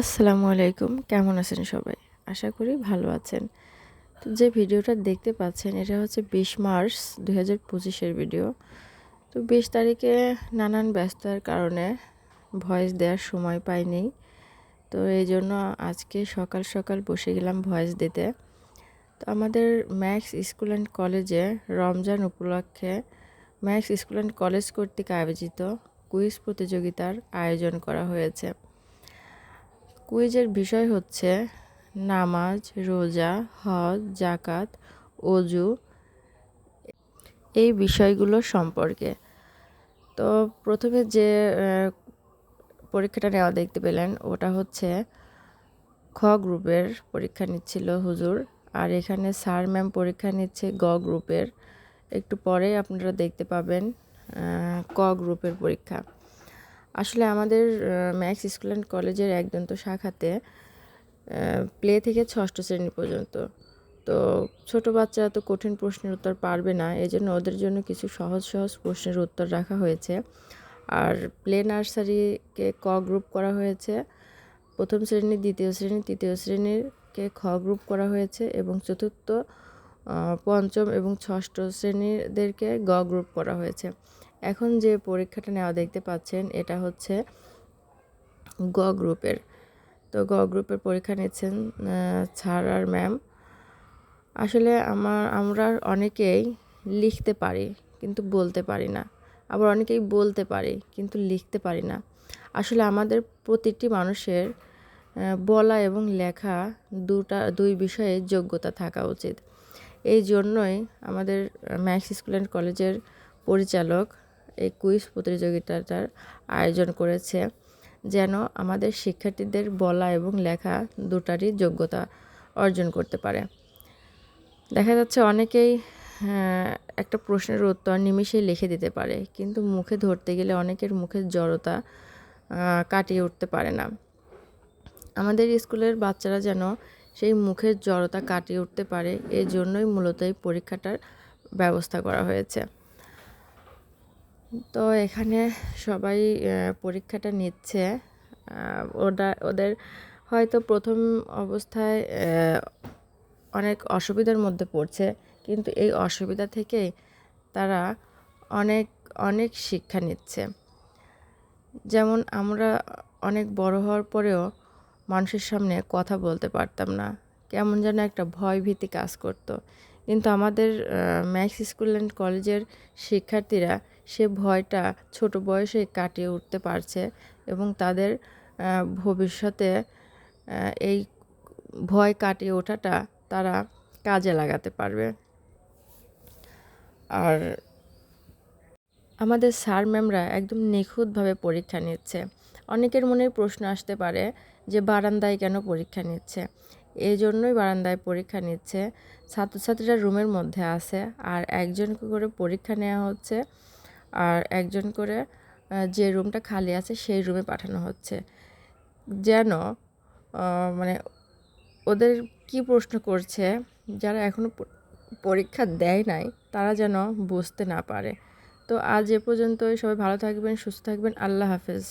আসসালামু আলাইকুম। কেমন আছেন সবাই? আশা করি ভালো আছেন। তো যে ভিডিওটা দেখতে পাচ্ছেন, এটা হচ্ছে বিশ মার্চ দুই হাজার পঁচিশের ভিডিও। তো বিশ তারিখে নানান ব্যস্ততার কারণে ভয়েস দেওয়ার সময় পাইনি। তো এই জন্য আজকে সকাল সকাল বসে গেলাম ভয়েস দিতে। তো আমাদের ম্যাক্স স্কুল অ্যান্ড কলেজে রমজান উপলক্ষে ম্যাক্স স্কুল অ্যান্ড কলেজ কর্তৃক আয়োজিত কুইজ প্রতিযোগিতার আয়োজন করা হয়েছে। কুইজের বিষয় হচ্ছে নামাজ, রোজা, হজ জাকাত অজু, এই বিষয়গুলো সম্পর্কে। তো প্রথমে যে পরীক্ষাটা নেওয়া দেখতে পেলেন, ওটা হচ্ছে খ গ্রুপের পরীক্ষা নিচ্ছিল হুজুর। আর এখানে স্যার ম্যাম পরীক্ষা নিচ্ছে গ গ্রুপের। একটু পরে আপনারা দেখতে পাবেন ক গ্রুপের পরীক্ষা। আসলে আমাদের ম্যাক্স স্কুল অ্যান্ড কলেজের একদন্ত শাখাতে প্লে থেকে ষষ্ঠ শ্রেণি পর্যন্ত। তো ছোট বাচ্চারা তো কঠিন প্রশ্নের উত্তর পারবে না এই জন্য ওদের জন্য কিছু সহজ সহজ প্রশ্নের উত্তর রাখা হয়েছে। আর প্লে নার্সারিকে ক গ্রুপ করা হয়েছে, প্রথম শ্রেণি, দ্বিতীয় শ্রেণি, তৃতীয় শ্রেণীরকে খ গ্রুপ করা হয়েছে এবং চতুর্থ পঞ্চম এবং ষষ্ঠ শ্রেণীদেরকে গ গ্রুপ করা হয়েছে। এখন যে পরীক্ষাটা নেওয়া দেখতে পাচ্ছেন, এটা হচ্ছে গ গ্রুপের। তো গ গ্রুপের পরীক্ষা নিচ্ছেন স্যার আর ম্যাম। আসলে আমার, আমরা অনেকেই লিখতে পারি, কিন্তু বলতে পারি না। আবার অনেকেই বলতে পারি, কিন্তু লিখতে পারি না। আসলে আমাদের প্রতিটি মানুষের বলা এবং লেখা দুটা, দুই বিষয়ে যোগ্যতা থাকা উচিত। এই জন্যই আমাদের ম্যাক্স স্কুল অ্যান্ড কলেজের পরিচালক এই কুইজ প্রতিযোগিতাটার আয়োজন করেছে, যেন আমাদের শিক্ষার্থীদের বলা এবং লেখা দুটারই যোগ্যতা অর্জন করতে পারে। দেখা যাচ্ছে অনেকেই একটা প্রশ্নের উত্তর নিমিষেই লিখে দিতে পারে, কিন্তু মুখে ধরতে গেলে অনেকের মুখের জড়তা কাটিয়ে উঠতে পারে না। আমাদের স্কুলের বাচ্চারা যেন সেই মুখের জড়তা কাটিয়ে উঠতে পারে এই জন্যই মূলত এই পরীক্ষাটার ব্যবস্থা করা হয়েছে। তো এখানে সবাই পরীক্ষাটা নিচ্ছে। ওটা, ওদের হয়তো প্রথম অবস্থায় অনেক অসুবিধার মধ্যে পড়ছে, কিন্তু এই অসুবিধা থেকেই তারা অনেক অনেক শিক্ষা নিচ্ছে। যেমন আমরা অনেক বড় হওয়ার পরেও মানুষের সামনে কথা বলতে পারতাম না। কেমন যেন একটা ভয় ভীতি কাজ করতো। কিন্তু আমাদের ম্যাক্স স্কুল অ্যান্ড কলেজের শিক্ষার্থীরা সে ভয়টা ছোট বয়সে কাটিয়ে উঠতে পারছে এবং তাদের ভবিষ্যতে এই ভয় কাটিয়ে ওঠাটা তারা কাজে লাগাতে পারবে। আর আমাদের স্যার ম্যামরা একদম নিখুঁতভাবে পরীক্ষা নিচ্ছে। অনেকের মনে প্রশ্ন আসতে পারে যে বারান্দায় কেন পরীক্ষা নিচ্ছে? এই জন্যই বারান্দায় পরীক্ষা নিচ্ছে। ছাত্রছাত্রীরা রুমের মধ্যে আছে আর একজনকে করে পরীক্ষা নেওয়া হচ্ছে। আর একজন করে যে রুমটা খালি আছে সেই রুমে পাঠানো হচ্ছে। যেন মানে ওদের কি প্রশ্ন করছে, যারা এখনও পরীক্ষা দেয় নাই, তারা যেন বুঝতে না পারে। তো আজ এ পর্যন্তই। সবাই ভালো থাকবেন, সুস্থ থাকবেন। আল্লাহ হাফেজ।